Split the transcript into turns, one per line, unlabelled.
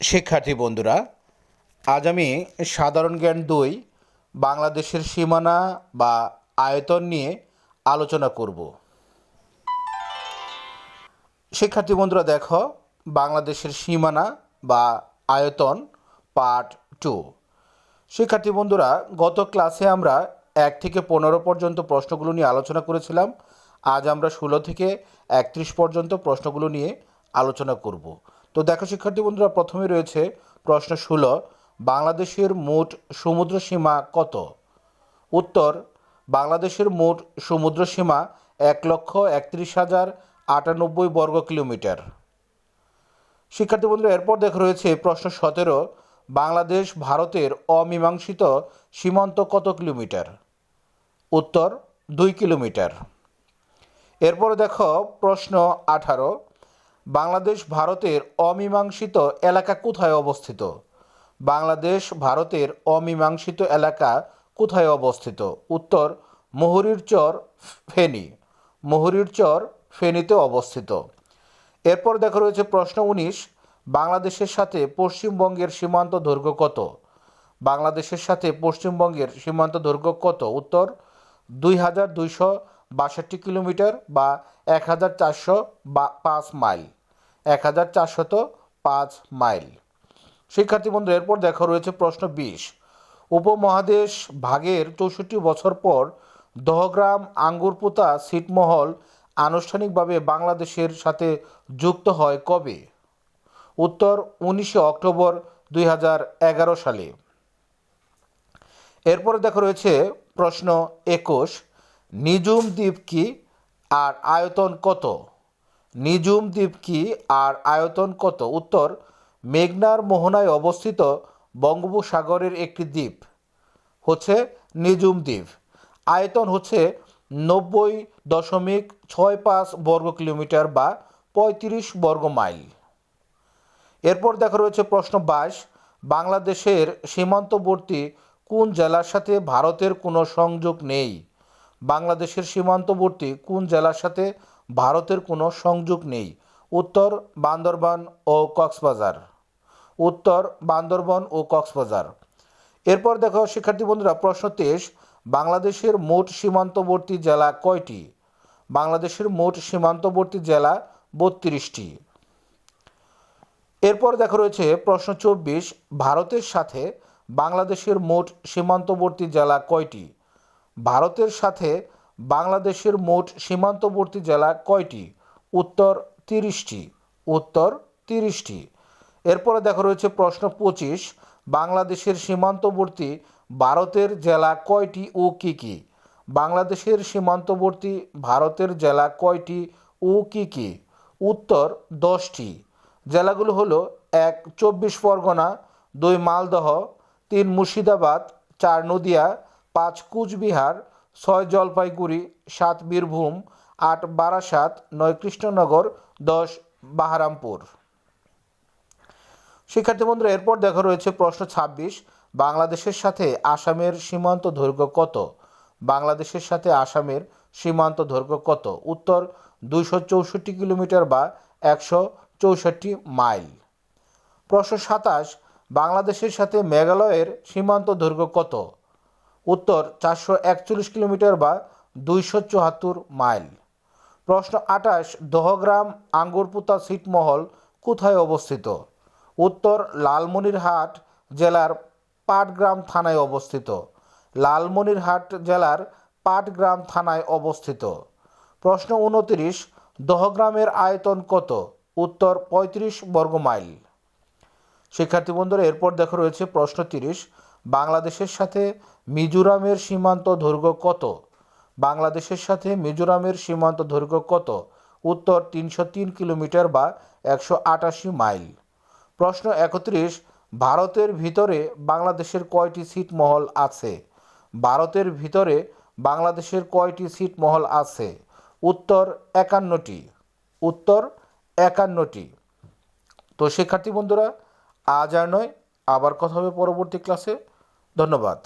শিক্ষার্থী বন্ধুরা, আজ আমি সাধারণ জ্ঞান দুই, বাংলাদেশের সীমানা বা আয়তন নিয়ে আলোচনা করব। শিক্ষার্থী বন্ধুরা, দেখো, বাংলাদেশের সীমানা বা আয়তন পার্ট টু। শিক্ষার্থী বন্ধুরা, গত ক্লাসে আমরা এক থেকে পনেরো পর্যন্ত প্রশ্নগুলো নিয়ে আলোচনা করেছিলাম। আজ আমরা ষোলো থেকে একত্রিশ পর্যন্ত প্রশ্নগুলো নিয়ে আলোচনা করব। তো দেখো, শিক্ষার্থী বন্ধুরা, প্রথমে রয়েছে প্রশ্ন ষোলো। বাংলাদেশের মোট সমুদ্র সীমা কত? উত্তর, বাংলাদেশের মোট সমুদ্র সীমা এক লক্ষ একত্রিশ হাজার আটানব্বই বর্গ কিলোমিটার। শিক্ষার্থী বন্ধুরা, এরপর দেখা রয়েছে প্রশ্ন সতেরো। বাংলাদেশ ভারতের অমীমাংসিত সীমান্ত কত কিলোমিটার? উত্তর, দুই কিলোমিটার। এরপর দেখো প্রশ্ন আঠারো। বাংলাদেশ, ভারতের অমীমাংসিত এলাকা কোথায় অবস্থিত? বাংলাদেশ, ভারতের অমীমাংসিত এলাকা কোথায় অবস্থিত? উত্তর, মুহুরীর চর, ফেনী। মুহুরীর চর, ফেনীতে অবস্থিত। এরপর দেখা রয়েছে প্রশ্ন উনিশ, বাংলাদেশের সাথে পশ্চিমবঙ্গের সীমান্ত দৈর্ঘ্য কত? বাংলাদেশের সাথে পশ্চিমবঙ্গের সীমান্ত দৈর্ঘ্য কত? উত্তর, দুই হাজার দুইশো বাষট্টি কিলোমিটার বা এক হাজার চারশো বা পাঁচ মাইল। এক হাজার চারশত পাঁচ মাইল। শিক্ষার্থী বন্ধু, এরপর দেখা রয়েছে প্রশ্ন বিশ। উপমহাদেশ ভাগের চৌষট্টি বছর পর দহগ্রাম, আঙ্গুরপুতা, ছিটমহল আনুষ্ঠানিকভাবে বাংলাদেশের সাথে যুক্ত হয় কবে? উত্তর, উনিশে অক্টোবর দুই হাজার এগারো সালে। এরপরে দেখা রয়েছে প্রশ্ন একুশ। নিজুম দ্বীপ কি আর আয়তন কত? নিজুম দ্বীপ কি আর আয়তন কত? উত্তর, মেঘনার মোহনায় অবস্থিত বঙ্গোপসাগরের একটি দ্বীপ হচ্ছে নিজুম দ্বীপ। আয়তন হচ্ছে নব্বই দশমিক ছয় পাঁচ বর্গ কিলোমিটার বা পঁয়ত্রিশ বর্গ মাইল। এরপর দেখা রয়েছে প্রশ্ন বাইশ, বাংলাদেশের সীমান্তবর্তী কোন জেলার সাথে ভারতের কোনো সংযোগ নেই? বাংলাদেশের সীমান্তবর্তী কোন জেলার সাথে ভারতের কোনো সংযোগ নেই। উত্তর বান্দরবান ও কক্সবাজার। উত্তর বান্দরবান ও কক্সবাজার। এরপর দেখো, শিক্ষার্থী বন্ধুরা, প্রশ্ন তেইশ, বাংলাদেশের মোট সীমান্তবর্তী জেলা কয়টি? বাংলাদেশের মোট সীমান্তবর্তী জেলা বত্রিশটি। এরপর দেখা, রয়েছে প্রশ্ন চব্বিশ, ভারতের সাথে বাংলাদেশের মোট সীমান্তবর্তী জেলা কয়টি? ভারতের সাথে বাংলাদেশের মোট সীমান্তবর্তী জেলা কয়টি? উত্তর তিরিশটি উত্তর তিরিশটি। এরপরে দেখা রয়েছে প্রশ্ন পঁচিশ, বাংলাদেশের সীমান্তবর্তী ভারতের জেলা কয়টি ও কী কী? বাংলাদেশের সীমান্তবর্তী ভারতের জেলা কয়টি ও কী কী? উত্তর দশটি। জেলাগুলো হলো, এক চব্বিশ পরগনা, দুই মালদহ, তিন মুর্শিদাবাদ, চার নদিয়া, পাঁচ কুচবিহার ছয় জলপাইগুড়ি, সাত বীরভূম, আট বারাসাত, নয় কৃষ্ণনগর, দশ বাহারামপুর। শিক্ষার্থী বন্ধুরা, এরপর দেখা রয়েছে প্রশ্ন ছাব্বিশ। বাংলাদেশের সাথে আসামের সীমান্ত দৈর্ঘ্য কত? বাংলাদেশের সাথে আসামের সীমান্ত দৈর্ঘ্য কত? উত্তর, দুইশো চৌষট্টি কিলোমিটার বা একশো চৌষট্টি মাইল। প্রশ্ন সাতাশ। বাংলাদেশের সাথে মেঘালয়ের সীমান্ত দৈর্ঘ্য কত? উত্তর চারশো একচল্লিশ কিলোমিটার বা দুইশো চুয়াত্তর মাইল। প্রশ্ন আঠাশ, দহগ্রাম আঙ্গুরপুতা ছিটমহল কোথায় অবস্থিত? উত্তর লালমনিরহাট জেলার পাটগ্রাম থানায় অবস্থিত। লালমনিরহাট জেলার পাটগ্রাম থানায় অবস্থিত। প্রশ্ন উনতিরিশ, দহগ্রামের আয়তন কত? উত্তর পঁয়ত্রিশ বর্গ মাইল। শিক্ষার্থী বন্ধুরা, এরপর দেখা রয়েছে প্রশ্ন তিরিশ। বাংলাদেশের সাথে মিজোরামের সীমান্ত দৈর্ঘ্য কত? বাংলাদেশের সাথে মিজোরামের সীমান্ত দৈর্ঘ্য কত? উত্তর তিনশো তিন কিলোমিটার বা একশো আটাশি মাইল। প্রশ্ন একত্রিশ, ভারতের ভিতরে বাংলাদেশের কয়টি সিট মহল আছে? ভারতের ভিতরে বাংলাদেশের কয়টি সিট মহল আছে? উত্তর একান্নটি। উত্তর একান্নটি। তো শিক্ষার্থী বন্ধুরা, আজ আর নয়, আবার কথা হবে পরবর্তী ক্লাসে। ধন্যবাদ।